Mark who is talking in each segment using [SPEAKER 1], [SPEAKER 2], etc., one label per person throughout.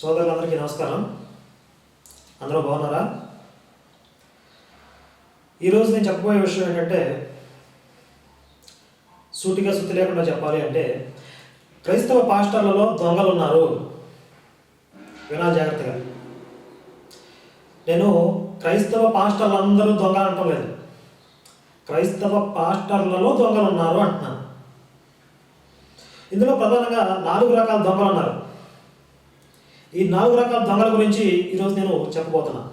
[SPEAKER 1] సోదరులందరికీ నమస్కారం. అందరూ బాగున్నారా? ఈరోజు నేను చెప్పబోయే విషయం ఏంటంటే సూటిగా సుత్తి లేకుండా చెప్పాలి అంటే క్రైస్తవ పాస్టర్లలో దొంగలు ఉన్నారు వినాలి జాగ్రత్తగా. నేను క్రైస్తవ పాస్టర్లందరూ దొంగలు దొంగ లేదు. క్రైస్తవ పాస్టర్లలో దొంగలు ఉన్నారు అంటున్నాను. ఇందులో ప్రధానంగా నాలుగు రకాల దొంగలు ఉన్నారు ఈ నాలుగు రకాల దొంగల గురించి ఈరోజు నేను చెప్పబోతున్నాను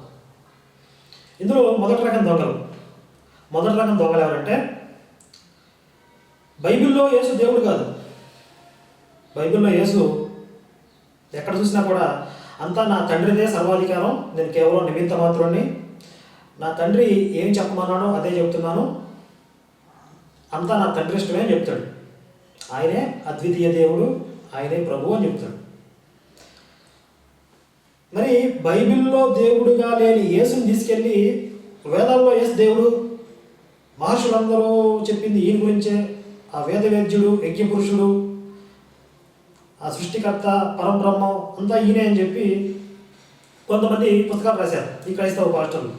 [SPEAKER 1] ఇందులో మొదటి రకం దొంగలు. మొదటి రకం దొంగలు ఎవరంటే బైబిల్లో యేసు దేవుడు కాదు. బైబిల్లో యేసు ఎక్కడ చూసినా కూడా అంతా నా తండ్రిదే సర్వాధికారం నేను కేవలం నిమిత్త మాత్రుడిని నా తండ్రి ఏం చెప్పమన్నానో అదే చెప్తున్నాను. అంతా నా తండ్రి ఇష్టమే చెప్తాడు. ఆయనే అద్వితీయ దేవుడు ఆయనే ప్రభు అని చెప్తాడు. మరి బైబిల్లో దేవుడుగా లేని యేసుని తీసుకెళ్ళి వేదాల్లో యేసు దేవుడు మహర్షులందరూ చెప్పింది ఈయన గురించే. ఆ వేద వేద్యుడు యజ్ఞ పురుషుడు ఆ సృష్టికర్త పరబ్రహ్మం అంతా ఈయనే అని చెప్పి కొంతమంది పుస్తకాలు రాశారు ఈ క్రైస్తవ పాస్టర్లు.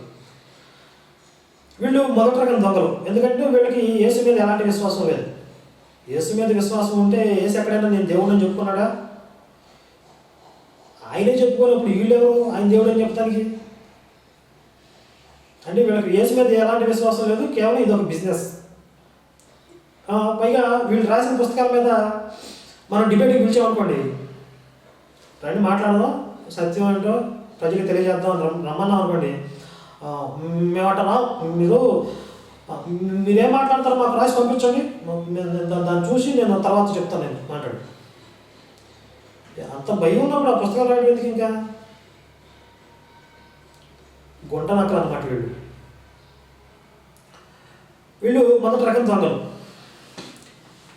[SPEAKER 1] వీళ్ళు మొదటి రకం దొంగలు. ఎందుకంటే వీళ్ళకి యేసు మీద ఎలాంటి విశ్వాసం లేదు. యేసు మీద విశ్వాసం ఉంటే యేసు ఎక్కడైనా నేను దేవుడిని చెప్పుకున్నాడా? ఆయనే చెప్పుకోనప్పుడు వీళ్ళెవరు ఆయన దేవుడు అని చెప్తానికి అంటే వీళ్ళకి యేసు మీద ఎలాంటి విశ్వాసం లేదు కేవలం ఇది ఒక బిజినెస్ పైగా వీళ్ళు రాసిన పుస్తకాల మీద మనం డిబేట్కి పిలిచామనుకోండి రండి మాట్లాడదాం సత్యం ఏంటో ప్రజలకు తెలియజేద్దాం రమ్మన్నాం అనుకోండి. మేమంటారా మీరు మీరేం మాట్లాడతారో మాకు రాసి పంపించండి. దాన్ని చూసి నేను తర్వాత చెప్తాను నేను మాట్లాడు. అంత భయం ఉన్నప్పుడు ఆ పుస్తకాలు రాయడం ఎందుకు ఇంకా? గుంట నక్కలు అన్నమాట వీళ్ళు. వీళ్ళు మొదటి రకం దొంగలు.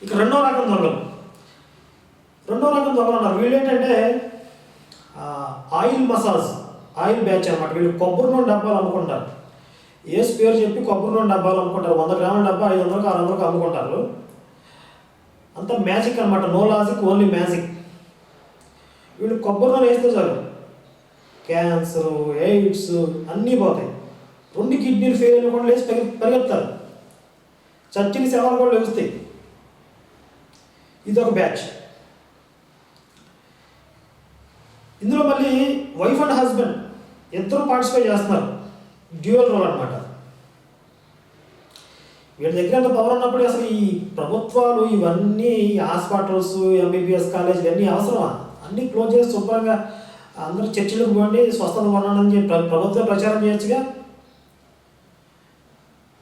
[SPEAKER 1] ఇక రెండో రకం దొంగలు. రెండో రకం దొంగలు అన్నారు. వీళ్ళు ఏంటంటే ఆయిల్ మసాజ్ ఆయిల్ బ్యాచ్ అనమాట వీళ్ళు కొబ్బరి నూనె డబ్బాలు అమ్ముకుంటారు. ఏసు పేరు చెప్పి కొబ్బరి నూనె డబ్బాలు అమ్ముకుంటారు. వంద గ్రాముల డబ్బా ఐదు వందలకు ఆరు వందలకు అమ్ముకుంటారు. అంత మ్యాజిక్ అనమాట నో లాజిక్ ఓన్లీ మ్యాజిక్. వీళ్ళు కొబ్బరి నూనె వేస్తే చాలు. క్యాన్సర్ ఎయిడ్స్ అన్నీ పోతాయి. రెండు కిడ్నీలు ఫెయిల్ అయిన కూడా లేచి పరి పరిగెత్తారు. చచ్చిన సేవలు కూడా లేస్తాయి ఇది ఒక బ్యాచ్. ఇందులో మళ్ళీ వైఫ్ అండ్ హస్బెండ్ ఇద్దరు పార్టిసిపేట్ చేస్తున్నారు. డ్యూయల్ రోల్ అనమాట వీళ్ళ దగ్గర అంత పవర్ ఉన్నప్పుడు అసలు ఈ ప్రభుత్వాలు ఇవన్నీ హాస్పిటల్స్ ఎంబీబీఎస్ కాలేజీలు అన్నీ అవసరమా? అన్నీ క్లోజ్ చేసి శుభ్రంగా అందరూ చర్చిలకు పోండి స్వస్థత కొనండి చెప్పి ప్రభుత్వం ప్రచారం చేయొచ్చుగా?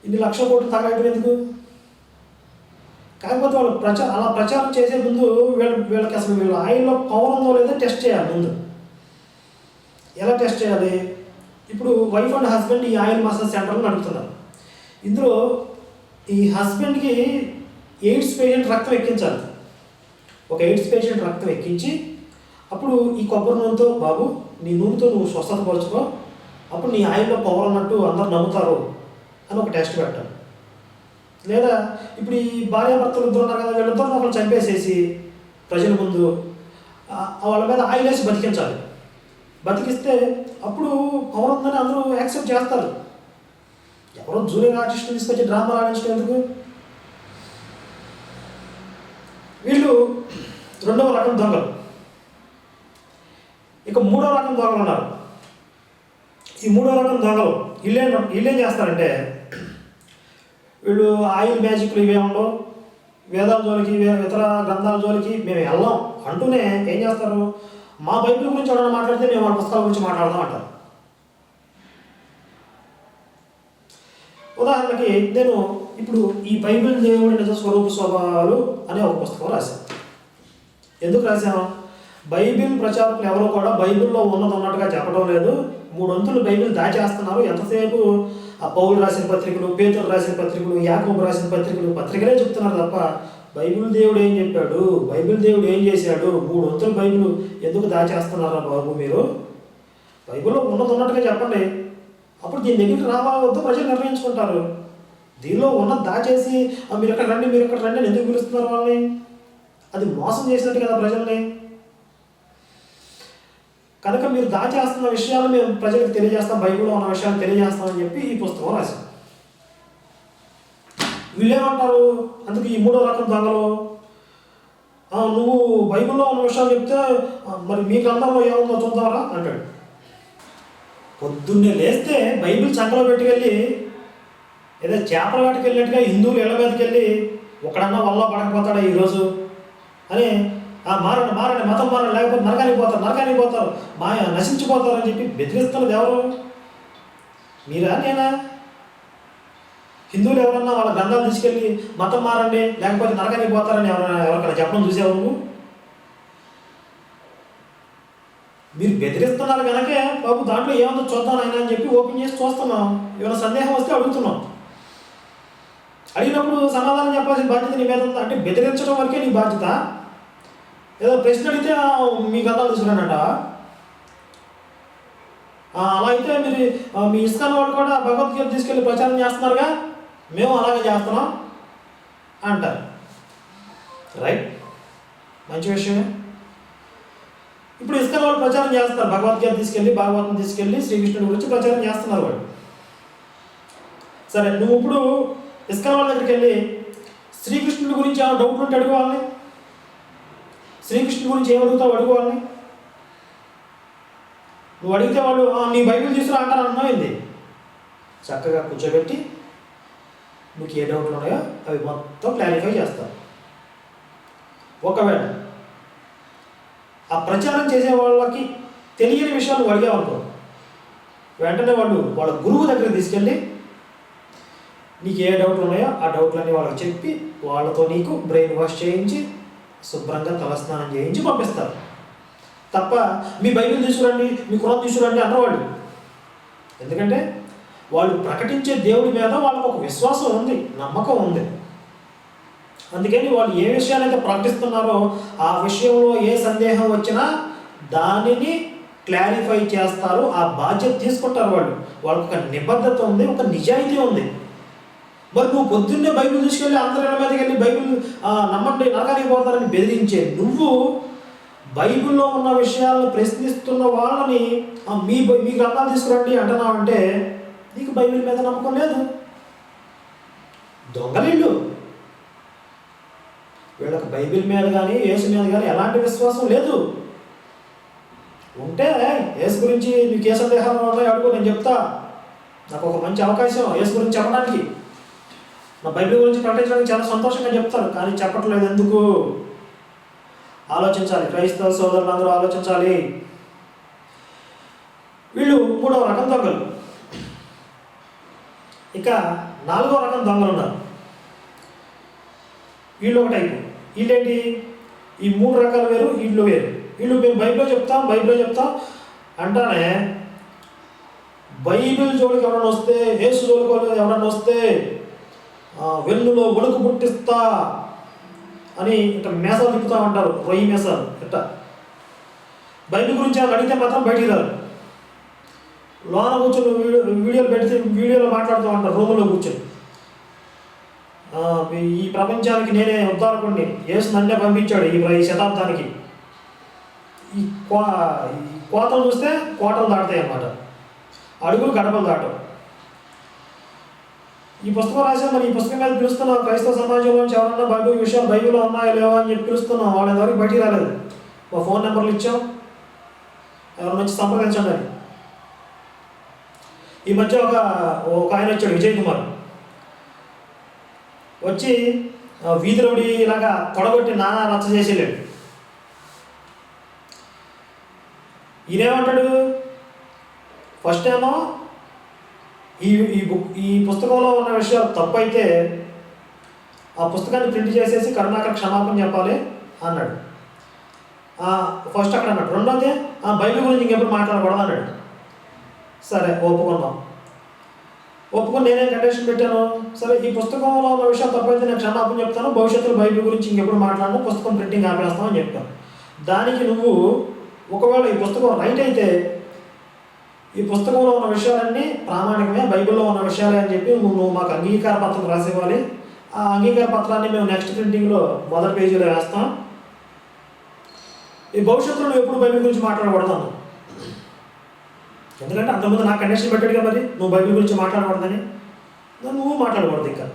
[SPEAKER 1] ఇన్ని లక్షల కోట్లు తగలటం ఎందుకు? కాకపోతే వాళ్ళు ప్రచారం అలా ప్రచారం చేసే ముందు వీళ్ళ వీళ్ళకి అసలు వీళ్ళ ఆయిల్లో పవర్ ఉందో లేదో టెస్ట్ చేయాలి ముందు. ఎలా టెస్ట్ చేయాలి? ఇప్పుడు వైఫ్ అండ్ హస్బెండ్ ఈ ఆయిల్ మసాజ్ సెంటర్ని నడుపుతున్నారు. ఇందులో ఈ హస్బెండ్కి ఎయిడ్స్ పేషెంట్ రక్తం ఎక్కించాలి. ఒక ఎయిడ్స్ పేషెంట్ రక్తం ఎక్కించి అప్పుడు ఈ కొబ్బరి నూనెతో బాబు నీ నూనెతో నువ్వు స్వస్థత పరుచుకో. అప్పుడు నీ ఆయిల్లో పవర్ అన్నట్టు అందరు నమ్ముతారు అని ఒక టెస్ట్ పెట్టాను లేదా ఇప్పుడు ఈ భార్యాభర్తలు ఇద్దరు ఉన్నారు కదా వీళ్ళిద్దరు ఒకరు చంపేసేసి ప్రజల ముందు వాళ్ళ మీద ఆయిల్ వేసి బతికించాలి. బతికిస్తే అప్పుడు పవర్ ఉందని అందరూ యాక్సెప్ట్ చేస్తారు. ఎవరో జూనియర్ ఆర్టిస్టులు తీసుకొచ్చి డ్రామా ఆడించడం ఎందుకు వీళ్ళు రెండవ రకం దొంగలు. ఇక మూడో రకం దొంగలు ఉన్నారు. ఈ మూడో రకం దొంగలు వీళ్ళేం వీళ్ళేం చేస్తారంటే వీళ్ళు ఆయిల్ మ్యాజిక్లు ఇవే ఉండవు. వేదాల జోలికి ఇతర గ్రంథాల జోలికి మేము వెళ్ళాం అంటూనే ఏం చేస్తారు? మా బైబిల్ గురించి ఎవరైనా మాట్లాడితే మేము వాళ్ళ పుస్తకాల గురించి మాట్లాడదాం అంటారు. ఉదాహరణకి నేను ఇప్పుడు ఈ బైబిల్ దేవుడి నిజ స్వరూప స్వభావాలు అనే ఒక పుస్తకం రాశాను. ఎందుకు రాశాను? బైబిల్ ప్రచారకులు ఎవరు కూడా బైబిల్లో ఉన్నది ఉన్నట్టుగా చెప్పడం లేదు. మూడు వంతులు బైబిల్ దాచేస్తున్నారు. ఎంతసేపు ఆ పౌలు రాసిన పత్రికలు పేతులు రాసిన పత్రికలు యాకోబు రాసిన పత్రికలు పత్రికలే చెప్తున్నారు తప్ప బైబిల్ దేవుడు ఏం చెప్పాడు? బైబిల్ దేవుడు ఏం చేశాడు? మూడు వంతులు బైబిల్ ఎందుకు దాచేస్తున్నారా బాబు మీరు? బైబిల్లో ఉన్నది ఉన్నట్టుగా చెప్పండి. అప్పుడు దీని దగ్గరికి రావాలా వద్దో ప్రజలు నిర్ణయించుకుంటారు. దీనిలో ఉన్న దాచేసి మీరు ఎక్కడ రండి మీరు ఎక్కడ రండి అని ఎందుకు పిలుస్తున్నారు వాళ్ళని? అది మోసం చేసినట్టు కదా ప్రజల్ని. కనుక మీరు దాచేస్తున్న విషయాలు మేము ప్రజలకు తెలియజేస్తాం బైబిల్లో ఉన్న విషయాలు తెలియజేస్తామని చెప్పి ఈ పుస్తకం రాశాం వీళ్ళేమంటారు? అందుకు ఈ మూడో రకం దొంగలు నువ్వు బైబిల్లో ఉన్న విషయాలు చెప్తే మరి మీ గ్రంథంలో ఏముందో చూద్దామరా అంటాడు. పొద్దున్నే లేస్తే బైబిల్ చంకలో పెట్టుకెళ్ళి ఏదో చేపల వేటకి వెళ్ళినట్టుగా హిందువులు ఇళ్ళ మీదకి వెళ్ళి ఒకడన్నా వల్ల పడకపోతాడా ఈరోజు? అని ఆ మారండి మారండి మతం మారండి లేకపోతే నరకానికి పోతారు నరకానికి పోతారు. మా నశించిపోతారు అని చెప్పి బెదిరిస్తున్నది ఎవరు? మీరా నేనా? హిందువులు ఎవరన్నా వాళ్ళ గ్రంథాలు తీసుకెళ్ళి మతం మారండి లేకపోతే నరకానికి పోతారని ఎవరైనా ఎవరికైనా చెప్పడం చూసావు నువ్వు? మీరు బెదిరిస్తున్నారు కనుకే బాబు దాంట్లో ఏముందో చూద్దాం ఆయన అని చెప్పి ఓపెన్ చేసి చూస్తున్నాం. ఏమైనా సందేహం వస్తే అడుగుతున్నాం. అడిగినప్పుడు సమాధానం చెప్పాల్సిన బాధ్యత నీ మీద ఉందా? అంటే బెదిరించడం వరకే నీ బాధ్యత. ఏదో ప్రశ్న అడిగితే మీ కథలు తీసుకురానంట అలా అయితే మీరు మీ ఇస్కాన్ వాళ్ళు కూడా భగవద్గీత తీసుకెళ్ళి ప్రచారం చేస్తున్నారుగా? మేము అలాగే చేస్తున్నాం అంటారు. రైట్ మంచి విషయమే. ఇప్పుడు ఇస్కాన్ వాళ్ళు ప్రచారం చేస్తున్నారు. భగవద్గీత తీసుకెళ్ళి భాగవతం తీసుకెళ్ళి శ్రీకృష్ణుడి గురించి ప్రచారం చేస్తున్నారు వాళ్ళు. సరే నువ్వు ఇప్పుడు ఇస్కాన్ వాళ్ళ దగ్గరికి వెళ్ళి శ్రీకృష్ణుడి గురించి ఏమైనా డౌట్ ఉంటే అడుగు వాళ్ళని. శ్రీకృష్ణుడి గురించి ఏమడుగుతావు? అడుగుతావు నువ్వు అడిగితే వాళ్ళు నీ బైబిల్ తీసుకురా అంటారు. అర్థమైంది? చక్కగా కూర్చోబెట్టి నీకు ఏ డౌట్లు ఉన్నాయో అవి మొత్తం క్లారిఫై చేస్తావు. ఒకవేళ ఆ ప్రచారం చేసే వాళ్ళకి తెలియని విషయాలు నువ్వు వెంటనే వాళ్ళు వాళ్ళ గురువు దగ్గర తీసుకెళ్ళి నీకు ఏ డౌట్లు ఉన్నాయో ఆ డౌట్లన్నీ వాళ్ళకి చెప్పి వాళ్ళతో నీకు బ్రెయిన్ వాష్ చేయించి శుభ్రంగా తలస్నానం చేయించి పంపిస్తారు. తప్ప మీ బైబిల్ తీసుకురండి మీ కులం తీసుకురండి అన్నవాళ్ళు ఎందుకంటే వాళ్ళు ప్రకటించే దేవుడి మీద వాళ్ళకు ఒక విశ్వాసం ఉంది నమ్మకం ఉంది. అందుకని వాళ్ళు ఏ విషయాలైతే ప్రకటిస్తున్నారో ఆ విషయంలో ఏ సందేహం వచ్చినా దానిని క్లారిఫై చేస్తారు ఆ బాధ్యత తీసుకుంటారు వాళ్ళు. వాళ్ళకి ఒక నిబద్ధత ఉంది ఒక నిజాయితీ ఉంది. మరి నువ్వు పొద్దున్నే బైబిల్ తీసుకెళ్ళి అందరూ మీదకి వెళ్ళి బైబిల్ నమ్మండి నరకానికి పోతారని బెదిరించే నువ్వు బైబిల్లో ఉన్న విషయాలను ప్రశ్నిస్తున్న వాళ్ళని మీ మీ గ్రంథాలు తీసుకురండి అంటున్నావంటే నీకు బైబిల్ మీద నమ్మకం లేదు. దొంగలిళ్ళు. వీళ్ళకి బైబిల్ మీద కానీ యేసు మీద కానీ ఎలాంటి విశ్వాసం లేదు. ఉంటే యేసు గురించి నీకు ఏ సందేహాలు ఉన్నాయో అడుగు నేను చెప్తా. నాకు ఒక మంచి అవకాశం యేసు గురించి చెప్పడానికి. నా బైబిల్ గురించి ప్రకటించడానికి చాలా సంతోషంగా చెప్తాను కానీ చెప్పట్లేదు ఎందుకు ఆలోచించాలి. క్రైస్తవ సోదరులందరూ ఆలోచించాలి. వీళ్ళు మూడవ రకం దొంగలు. ఇక నాలుగో రకం దొంగలు ఉన్నారు. వీళ్ళు ఒక టైపు. వీళ్ళేంటి? ఈ మూడు రకాలు వేరు వీళ్ళు వేరు. వీళ్ళు మేము బైబిల్లో చెప్తాం బైబిల్లో చెప్తాం అంటానే బైబిల్ జోలికి ఎవరైనా వస్తే యేసు జోలికి ఎవరైనా వస్తే వెన్నులో వణుకు పుట్టిస్తా అని ఇట్లా మేసాలు తిప్పుతా ఉంటారు. రొయ్యి మేసాలు ఇట్ట. బయట గురించి అది అడిగితే మాత్రం బయటికి రారు. లోన కూర్చొని వీడియో వీడియోలు పెడితే వీడియోలో మాట్లాడుతూ ఉంటారు రూములో కూర్చొని. ఈ- ప్రపంచానికి నేనే ఉద్ధారకుడిని యేసు నన్నే పంపించాడు ఈ ఈ శతాబ్దానికి. ఈ కో ఈ కోతలు చూస్తే కోటలు దాటుతాయి అన్నమాట అడుగులు గడపలు దాటవు. ఈ పుస్తకం రాసా మరి ఈ పుస్తకం మీద పిలుస్తున్నాం క్రైస్తవ సమాజంలో నుంచి ఎవరన్నా బైబిల్ విషయాలు బైబిల్లో ఉన్నాయో లేవో అని చెప్పి పిలుస్తున్నాం. వాళ్ళ ఎవరికి బయటికి రాలేదు. మా ఫోన్ నెంబర్లు ఇచ్చాం. ఎవరి వచ్చి సంప్రదించండి అని. ఈ మధ్య ఒక ఒక ఆయన వచ్చాడు విజయ్ కుమార్. వచ్చి ఆ, వీధి రౌడీ ఇలాగా తొడగొట్టి నానా రచ్చ చేసేలేడు. ఈయనేమంటాడు? ఫస్ట్ ఏమో ఈ ఈ బుక్ ఈ పుస్తకంలో ఉన్న విషయాలు తప్పైతే ఆ పుస్తకాన్ని ప్రింట్ చేసేసి కరుణాకర్ క్షమాపణ చెప్పాలి అన్నాడు. ఫస్ట్ అక్కడ అన్నాడు. రెండోది ఆ బైబిల్ గురించి ఇంకెప్పుడు మాట్లాడకూడదు అన్నాడు. సరే ఒప్పుకున్నాం. ఒప్పుకొని నేనేం కండిషన్ పెట్టాను? సరే ఈ పుస్తకంలో ఉన్న విషయం తప్పైతే నేను క్షమాపణ చెప్తాను. భవిష్యత్తులో బైబిల్ గురించి ఇంకెప్పుడు మాట్లాడను. పుస్తకం ప్రింటింగ్ ఆపేస్తామని చెప్తాను దానికి నువ్వు ఒకవేళ ఈ పుస్తకం రైట్ అయితే ఈ పుస్తకంలో ఉన్న విషయాలన్నీ ప్రామాణికమే బైబిల్లో ఉన్న విషయాలే అని చెప్పి నువ్వు మాకు అంగీకార పత్రం రాసివ్వాలి. ఆ అంగీకార పత్రాన్ని మేము నెక్స్ట్ ప్రింటింగ్లో మొదటి పేజీలో వేస్తాం. ఈ భవిష్యత్తులో నువ్వు ఎప్పుడు బైబిల్ గురించి మాట్లాడకూడదు. ఎందుకంటే అంతకుముందు నాకు కండిషన్ పెట్టాడుగా మరి నువ్వు బైబిల్ గురించి మాట్లాడకూడదని. నువ్వు మాట్లాడకూడదు ఇంకా.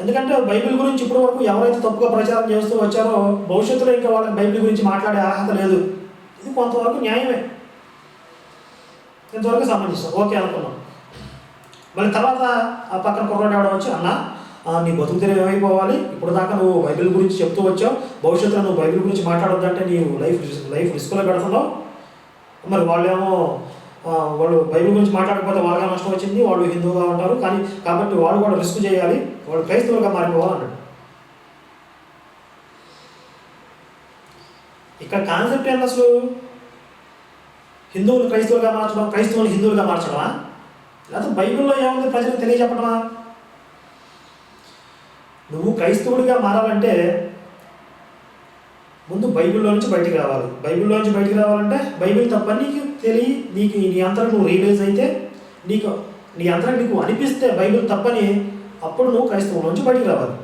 [SPEAKER 1] ఎందుకంటే బైబిల్ గురించి ఇప్పటి వరకు ఎవరైతే తప్పుగా ప్రచారం చేస్తూ వచ్చారో భవిష్యత్తులో ఇంకా వాళ్ళకి బైబిల్ గురించి మాట్లాడే అర్హత లేదు. ఇది కొంతవరకు న్యాయమే. ఇంతవరకు సమంజసం ఓకే అనుకున్నాం. మళ్ళీ తర్వాత ఆ పక్కన కుర్రాడు ఎవడో వచ్చి అన్న నీ బతుకు తెరువు ఏమైపోవాలి? ఇప్పుడు దాకా నువ్వు బైబిల్ గురించి చెప్తూ వచ్చావు. భవిష్యత్తులో నువ్వు బైబిల్ గురించి మాట్లాడొద్దంటే నీ లైఫ్ లైఫ్ రిస్క్లో పెడుతున్నావు. మరి వాళ్ళేమో వాళ్ళు బైబిల్ గురించి మాట్లాడకపోతే వాళ్ళగా నష్టం వచ్చింది. వాళ్ళు హిందువుగా ఉంటారు. కానీ కాబట్టి వాళ్ళు కూడా రిస్క్ చేయాలి. వాళ్ళు క్రైస్తవులుగా మారిపోవాలన్నాడు ఇక్కడ కాన్సెప్ట్ ఏంటి అసలు హిందువులు క్రైస్తవులుగా మార్చడం క్రైస్తవులు హిందువులుగా మార్చడమా? లేకపోతే బైబిల్లో ఏముంది ప్రజలకు తెలియజెప్పడమా నువ్వు క్రైస్తవుడిగా మారాలంటే ముందు బైబిల్లో నుంచి బయటికి రావాలి. బైబిల్లో నుంచి బయటికి రావాలంటే బైబిల్ తప్పని నీకు తెలియ నీకు నీ అంతరం నువ్వు రియలైజ్ అయితే నీకు నీ అంతరం నీకు అనిపిస్తే బైబిల్ తప్పని అప్పుడు నువ్వు క్రైస్తవుల నుంచి బయటికి రావాలి.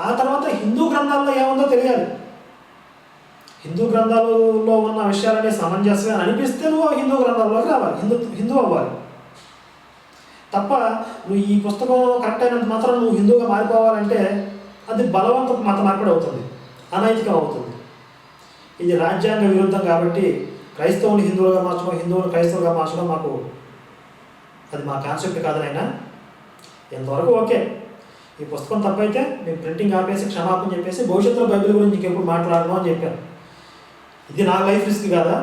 [SPEAKER 1] ఆ తర్వాత హిందూ గ్రంథాల్లో ఏముందో తెలియాలి. హిందూ గ్రంథాలలో ఉన్న విషయాలనే సమంజసమే అనిపిస్తే నువ్వు హిందూ గ్రంథాల్లోకి రావాలి. హిందూ హిందూ అవ్వాలి. తప్ప నువ్వు ఈ పుస్తకం కరెక్ట్ అయినంత మాత్రం నువ్వు హిందూగా మారిపోవాలంటే అది బలవంత మత మార్పిడి అవుతుంది. అనైతికం అవుతుంది. ఇది రాజ్యాంగ విరుద్ధం కాబట్టి క్రైస్తవుని హిందువులుగా మార్చడం హిందువులు క్రైస్తవులుగా మార్చడం మాకు అది మా కాన్సెప్ట్ కాదనైనా ఎంతవరకు ఓకే. ఈ పుస్తకం తప్పైతే మేము ప్రింటింగ్ ఆపేసి క్షమాపణ చెప్పేసి భవిష్యత్తులో బైబిల్ గురించి ఇంకెప్పుడు మాట్లాడము అని చెప్పాను. ఇది నా లైఫ్ రిస్క్ కాదా?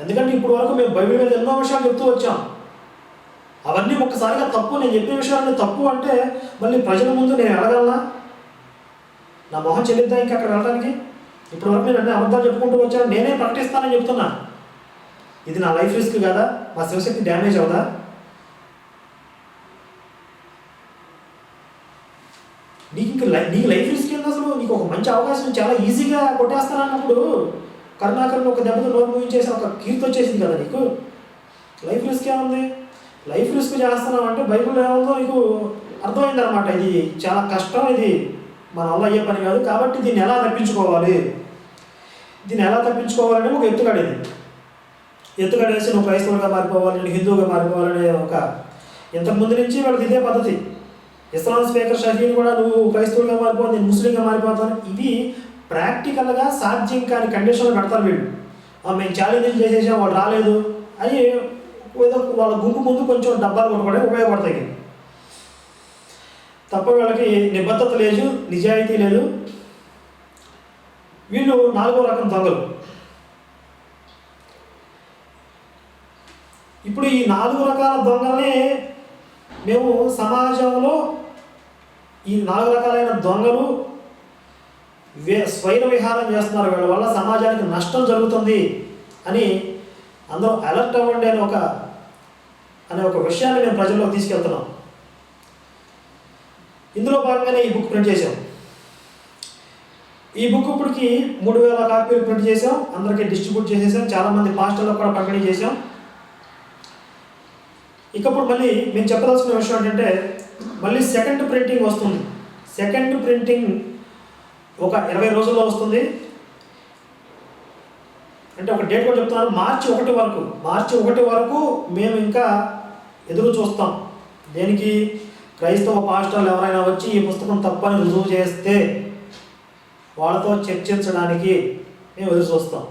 [SPEAKER 1] ఎందుకంటే ఇప్పుడు వరకు మేము బైబిల్ మీద ఎన్నో విషయాలు చెప్తూ వచ్చాం. అవన్నీ ఒక్కసారిగా తప్పు నేను చెప్పే విషయాలు తప్పు అంటే మళ్ళీ ప్రజల ముందు నేను ఎడగలనా నా మొహం చెల్లిద్దా ఇంకా అక్కడ వెళ్ళడానికి? ఇప్పుడు వరకు నేను అన్ని అబద్ధాలు చెప్పుకుంటూ వచ్చాను. నేనే ప్రకటిస్తానని చెప్తున్నా. ఇది నా లైఫ్ రిస్క్ కదా? మా శివశక్తి డ్యామేజ్ అవుదా? నీకు ఇంకా లై నీకు లైఫ్ మంచి అవకాశం చాలా ఈజీగా కొట్టేస్తానన్నప్పుడు కరుణాకరన్ ఒక దెబ్బతో నోరు మూయించేసి ఒక కీర్తి వచ్చేసింది కదా నీకు? లైఫ్ రిస్క్ ఏముంది? లైఫ్ రిస్క్ చేస్తున్నావు అంటే బైబిల్ ఏముందో నీకు అర్థమైంది అనమాట ఇది చాలా కష్టం ఇది మన వల్ల అయ్యే పని కాదు. కాబట్టి దీన్ని ఎలా తప్పించుకోవాలి? దీన్ని ఎలా తప్పించుకోవాలని ఒక ఎత్తుగడేది ఎత్తుగడేసి నువ్వు క్రైస్తవుడిగా మారిపోవాలి నేను హిందువుగా మారిపోవాలనే ఒక ఇంతకు ముందు నుంచి వాళ్ళకి ఇదే పద్ధతి. ఇస్లాం స్పీకర్ షహీన్ కూడా నువ్వు క్రైస్తవులుగా మారిపోవాలి నేను ముస్లింగా మారిపోతాను. ఇవి ప్రాక్టికల్గా సాధ్యం కాని కండిషన్లు పెడతారు వీళ్ళు. మేము ఛాలెంజ్ చేసేసాం వాళ్ళు రాలేదు. అని ఏదో వాళ్ళ గుంపు ముందు కొంచెం డబ్బాలు కొట్టుకోవడానికి ఉపయోగపడతాయి. తప్ప వీళ్ళకి నిబద్ధత లేదు నిజాయితీ లేదు. వీళ్ళు నాలుగో రకం దొంగలు. ఇప్పుడు ఈ నాలుగు రకాల దొంగల్ని మేము సమాజంలో ఈ నాలుగు రకాలైన దొంగలు వే స్వైర విహారం చేస్తున్నారు. వీళ్ళ వల్ల సమాజానికి నష్టం జరుగుతుంది అని అందరూ అలర్ట్ అవ్వండి అని ఒక అనే ఒక విషయాన్ని మేము ప్రజల్లోకి తీసుకెళ్తున్నాం. ఇందులో భాగంగానే ఈ బుక్ ప్రింట్ చేసాం ఈ బుక్ ఇప్పటికి మూడు వేల కాపీలు ప్రింట్ చేసాం అందరికీ డిస్ట్రిబ్యూట్ చేసేసాం. చాలామంది పాస్టర్లకు కూడా పంపిణీ చేసాం ఇకప్పుడు మళ్ళీ మేము చెప్పదలసిన విషయం ఏంటంటే మళ్ళీ సెకండ్ ప్రింటింగ్ వస్తుంది. సెకండ్ ప్రింటింగ్ ఒక ఇరవై రోజుల్లో వస్తుంది. అంటే ఒక డేట్ కూడా చెప్తున్నాను మార్చి ఒకటి వరకు. మార్చి ఒకటి వరకు మేము ఇంకా ఎదురు చూస్తాం. దేనికి? క్రైస్తవ పాస్టర్లు ఎవరైనా వచ్చి ఈ పుస్తకం తప్పని రుజువు చేస్తే వాళ్ళతో చర్చించడానికి మేము ఎదురు చూస్తాం.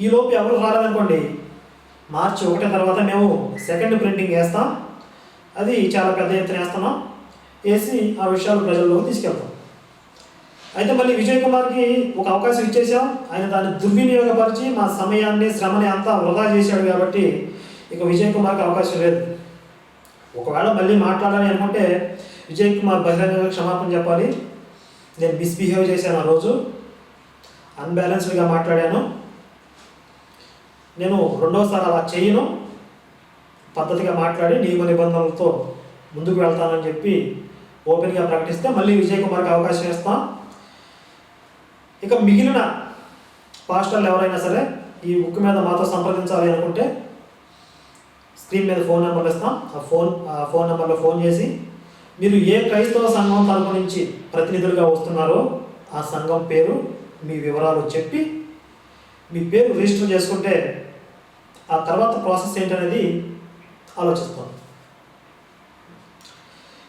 [SPEAKER 1] ఈలోపు ఎవరు రాలేదనుకోండి మార్చి ఒకటి తర్వాత మేము సెకండ్ ప్రింటింగ్ వేస్తాం. అది చాలా పెద్ద ఎత్తున వేస్తున్నాం. వేసి ఆ విషయాలు ప్రజల్లోకి తీసుకెళ్తాం. అయితే మళ్ళీ విజయ్ కుమార్కి ఒక అవకాశం ఇచ్చేసాం. ఆయన దాన్ని దుర్వినియోగపరిచి మా సమయాన్ని శ్రమని అంతా వృధా చేశాడు కాబట్టి ఇక విజయ్ కుమార్కి అవకాశం లేదు. ఒకవేళ మళ్ళీ మాట్లాడాలి అనుకుంటే విజయ్ కుమార్ బహిరంగంగా క్షమాపణ చెప్పాలి. నేను మిస్బిహేవ్ చేశాను ఆ రోజు. అన్బ్యాలెన్స్డ్గా మాట్లాడాను. నేను రెండోసారి అలా చేయను. పద్ధతిగా మాట్లాడి నియమ నిబంధనలతో ముందుకు వెళ్తానని చెప్పి ఓపెన్గా ప్రకటిస్తే మళ్ళీ విజయ్ కుమార్కి అవకాశం ఇస్తాం. ఇక మిగిలిన పాస్టర్లు ఎవరైనా సరే ఈ బుక్ మీద మాతో సంప్రదించాలి అనుకుంటే స్క్రీన్ మీద ఫోన్ నెంబర్ ఇస్తాం. ఆ ఫోన్ ఆ ఫోన్ నెంబర్లో ఫోన్ చేసి మీరు ఏ క్రైస్తవ సంఘం తరపు నుంచి ప్రతినిధులుగా వస్తున్నారో ఆ సంఘం పేరు మీ వివరాలు చెప్పి మీ పేరు రిజిస్టర్ చేసుకుంటే ఆ తర్వాత ప్రాసెస్ ఏంటనేది ఆలోచిస్తాం.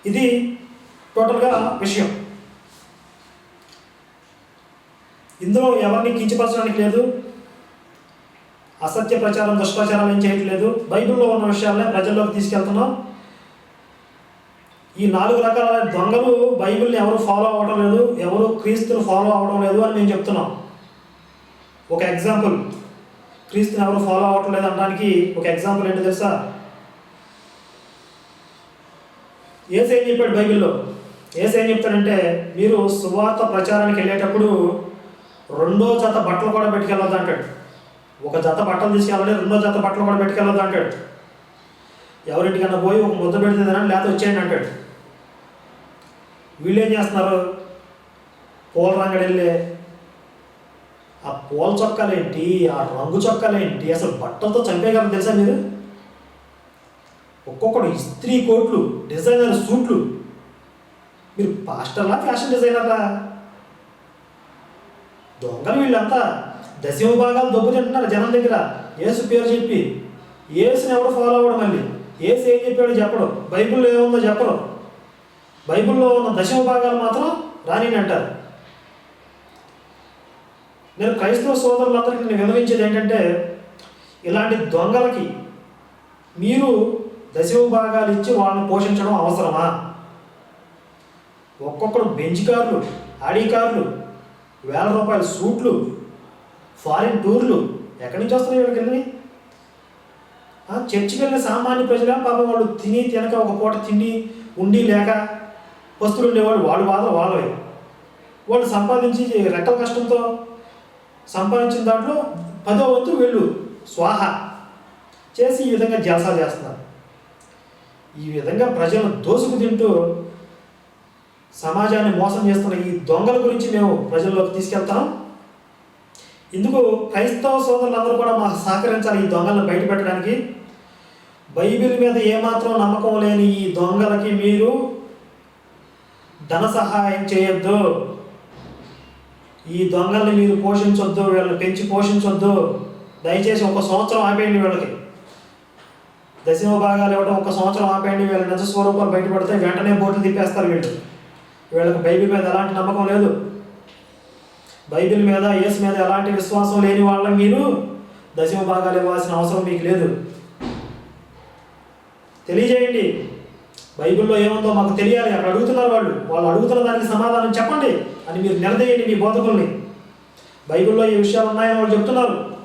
[SPEAKER 1] ఇది టోటల్గా విషయం. ఇందులో ఎవరిని కించపరచడానికి లేదు అసత్య ప్రచారం దుష్ప్రచారం ఏం చేయట్లేదు బైబిల్లో ఉన్న విషయాలనే ప్రజల్లోకి తీసుకెళ్తున్నాం. ఈ నాలుగు రకాల దొంగలు బైబిల్ని ఎవరు ఫాలో అవ్వడం లేదు ఎవరు క్రీస్తుని ఫాలో అవ్వడం లేదు అని నేను చెప్తున్నాం. ఒక ఎగ్జాంపుల్ క్రీస్తుని ఎవరు ఫాలో అవ్వట్లేదు అనడానికి ఒక ఎగ్జాంపుల్ ఏంటో తెలుసా? ఏసేం చెప్పాడు బైబిల్లో? ఏసేం ఏం చెప్తాడంటే మీరు సువార్త ప్రచారానికి వెళ్ళేటప్పుడు రెండో జత బట్టలు కూడా పెట్టుకెళ్ళొద్దు అంటాడు. ఒక జత బట్టలు తీసుకెళ్ళాలి రెండో జత బట్టలు కూడా పెట్టుకెళ్ళొద్దు అంటాడు. ఎవరింటికన్నా పోయి ఒక ముద్ద పెడితే తినండి లేకపోతే వచ్చేయండి అంటాడు. వీళ్ళు ఏం చేస్తున్నారు? పూల రంగడి వెళ్ళి ఆ పూల చొక్కాలేంటి? ఆ రంగు చొక్కాలేంటి? అసలు బట్టలతో చంపేయగలరు తెలుసా మీరు? ఒక్కొక్కడు ఇస్త్రీ కోట్లు డిజైనర్ సూట్లు. మీరు పాస్టర్లా ఫ్యాషన్ డిజైనర్లా? దొంగలు వీళ్ళంతా దశమ భాగాలు దొబ్బు తింటున్నారు జనం దగ్గర. ఏసు పేరు చెప్పి. ఏసుని ఎవడు ఫాలో అవ్వడం మళ్ళీ? ఏసు ఏం చెప్పాడో చెప్పడం. బైబిల్లో ఏముందో చెప్పడం బైబిల్లో ఉన్న దశమ భాగాలు మాత్రం రాని అంటారు. నేను క్రైస్తవ సోదరులందరికీ నేను వివరించేది ఏంటంటే ఇలాంటి దొంగలకి మీరు దశవ భాగాలు ఇచ్చి వాళ్ళని పోషించడం అవసరమా? ఒక్కొక్కడు బెంచ్ కార్లు ఆడీ కార్లు వేల రూపాయల సూట్లు ఫారిన్ టూర్లు ఎక్కడి నుంచి వస్తున్నాయి వీళ్ళకి వెళ్ళి చర్చికి వెళ్ళిన సామాన్య ప్రజల? పాపం వాళ్ళు తిని తినక ఒక పూట తిండి ఉండి లేక వస్తువులు ఉండేవాళ్ళు వాళ్ళు బాధ వాళ్ళవే. వాళ్ళు సంపాదించి రెక్కల కష్టంతో సంపాదించిన దాంట్లో పదో వంతు వీళ్ళు. స్వాహ. చేసి ఈ విధంగా ధ్యాస చేస్తున్నారు. ఈ విధంగా ప్రజలను దోసుకు తింటూ సమాజాన్ని మోసం చేస్తున్న ఈ దొంగల గురించి మేము ప్రజల్లోకి తీసుకెళ్తాం. ఇందుకు క్రైస్తవ సోదరులందరూ కూడా మాకు సహకరించాలి ఈ దొంగలను బయటపెట్టడానికి. బైబిల్ మీద ఏమాత్రం నమ్మకం లేని ఈ దొంగలకి మీరు ధన సహాయం చేయొద్దు. ఈ దొంగల్ని మీరు పోషించొద్దు వీళ్ళని పెంచి పోషించొద్దు. దయచేసి ఒక సంవత్సరం ఆపేయండి వీళ్ళకి. దశమ భాగాలు ఇవ్వడం ఒక సంవత్సరం ఆపేయండి వీళ్ళ నిజ స్వరూపాలు బయటపడితే వెంటనే బోట్లు తిప్పేస్తారు వీళ్ళు. వీళ్ళకి బైబిల్ మీద ఎలాంటి నమ్మకం లేదు. బైబిల్ మీద యేసు మీద ఎలాంటి విశ్వాసం లేని వాళ్ళని మీరు దశమ భాగాలు ఇవ్వాల్సిన అవసరం మీకు లేదు. తెలియజేయండి. బైబిల్లో ఏముందో మాకు తెలియాలి. అక్కడ అడుగుతున్నారు వాళ్ళు. వాళ్ళు అడుగుతున్న దానికి సమాధానం చెప్పండి అని మీరు నిలదీయండి మీ బోధకుల్ని. బైబిల్లో ఈ విషయాలు ఉన్నాయని వాళ్ళు చెప్తున్నారు.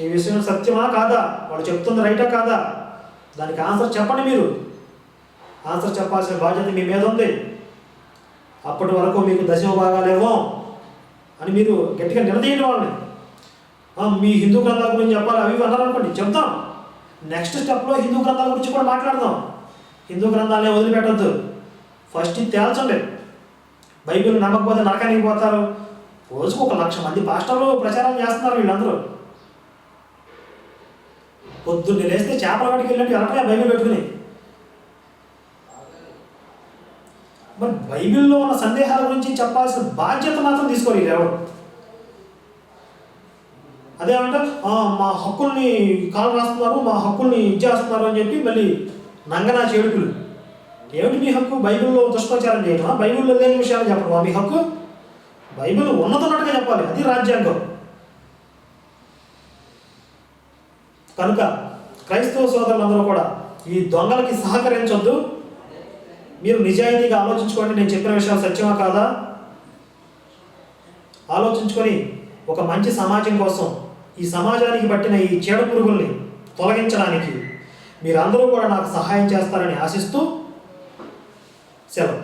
[SPEAKER 1] ఈ విషయం సత్యమా కాదా? వాళ్ళు చెప్తుంది రైటా కాదా? దానికి ఆన్సర్ చెప్పండి మీరు. ఆన్సర్ చెప్పాల్సిన బాధ్యత మీ మీద ఉంది. అప్పటి వరకు మీకు దశమ భాగాలేమో అని మీరు గట్టిగా నిలదీయండి వాళ్ళని. మీ హిందూ గ్రంథాల గురించి చెప్పాలి. అవి అన్నారనుకోండి చెప్తాం నెక్స్ట్ స్టెప్లో హిందూ గ్రంథాల గురించి కూడా మాట్లాడదాం. హిందూ గ్రంథాలే వదిలిపెట్టద్దు. ఫస్ట్ ఇది తేల్చండి. బైబిల్ నమ్మకపోతే నరకానికి పోతారు. రోజుకు ఒక లక్ష మంది పాస్టర్లు ప్రచారం చేస్తున్నారు వీళ్ళందరూ. పొద్దున్నే లేస్తే చేపల వాటికి వెళ్ళినట్టు ఎలాంటి బైబిల్ పెట్టుకుని? మరి బైబిల్లో ఉన్న సందేహాల గురించి చెప్పాల్సిన బాధ్యత మాత్రం తీసుకోవాలి ఎవరు. అదేమంటే మా హక్కుల్ని కాలు రాస్తున్నారు మా హక్కుల్ని ఇచ్చేస్తున్నారు అని చెప్పి మళ్ళీ నంగనా చేడుకులు. ఏమిటి మీ హక్కు? బైబిల్లో దుష్ప్రచారం చేయటమా? బైబిల్లో లేని విషయాలు చెప్పడమా మీ హక్కు? బైబిల్ ఉన్నతున్నట్టుగా చెప్పాలి అది రాజ్యాంగం. కనుక క్రైస్తవ సోదరులందరూ కూడా ఈ దొంగలకి సహకరించొద్దు. మీరు నిజాయితీగా ఆలోచించుకోండి నేను చెప్పిన విషయాలు సత్యమా కాదా? ఆలోచించుకొని ఒక మంచి సమాజం కోసం ఈ సమాజానికి పట్టిన ఈ చీడ పురుగుల్ని తొలగించడానికి మీరందరూ కూడా నాకు సహాయం చేస్తారని ఆశిస్తూ సెలవు.